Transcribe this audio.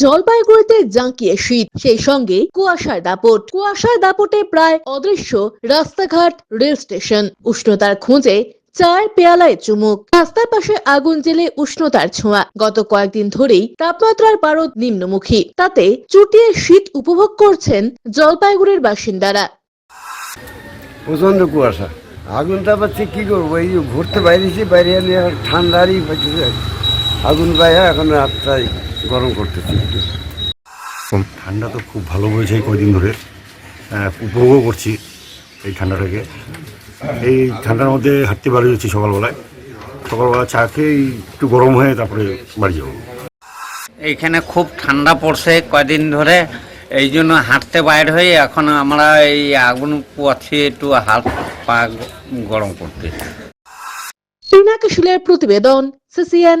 জলপাইগুড়িতে জাঁকিয়ে শীত, সেই সঙ্গে কুয়াশার দাপট। কুয়াশার দাপটে প্রায় অদৃশ্য রাস্তাঘাট, রেল স্টেশন। উষ্ণতার খোঁজে চায়ের পেয়ালায় চুমুক। রাস্তার পাশে আগুন জেলে উষ্ণতার ছোঁয়া। গত কয়েকদিন ধরেই তাপমাত্রার পারদ নিম্নমুখী। তাতে চুটিয়ে শীত উপভোগ করছেন জলপাইগুড়ির বাসিন্দারা। প্রচণ্ড কুয়াশা। আগুনটা পাচ্ছে কী করব? এই ঘুরতে বাইরেছি, বাইরে ঠান্ডারই আগুন পাইয়া এখন রাতটাই গরম করতেছি। ঠান্ডা তো খুব ভালো হয়েছে কয়দিন ধরে। আহ, উপভোগও করছি এই ঠান্ডাটাকে। এই ঠান্ডার মধ্যে হাঁটতে বাড়ি যাচ্ছি সকালবেলায়। সকালবেলা চা খেয়ে একটু গরম হয়ে তারপরে বাড়ি যাব। এইখানে খুব ঠান্ডা পড়ছে কয়দিন ধরে। এই জন্য হাঁটতে বাইর হয়ে এখন আমরা এই আগুন পোয়াচ্ছি একটু হাত পা গরম করতে। পিনাকি শুলের প্রতিবেদন সিসিএন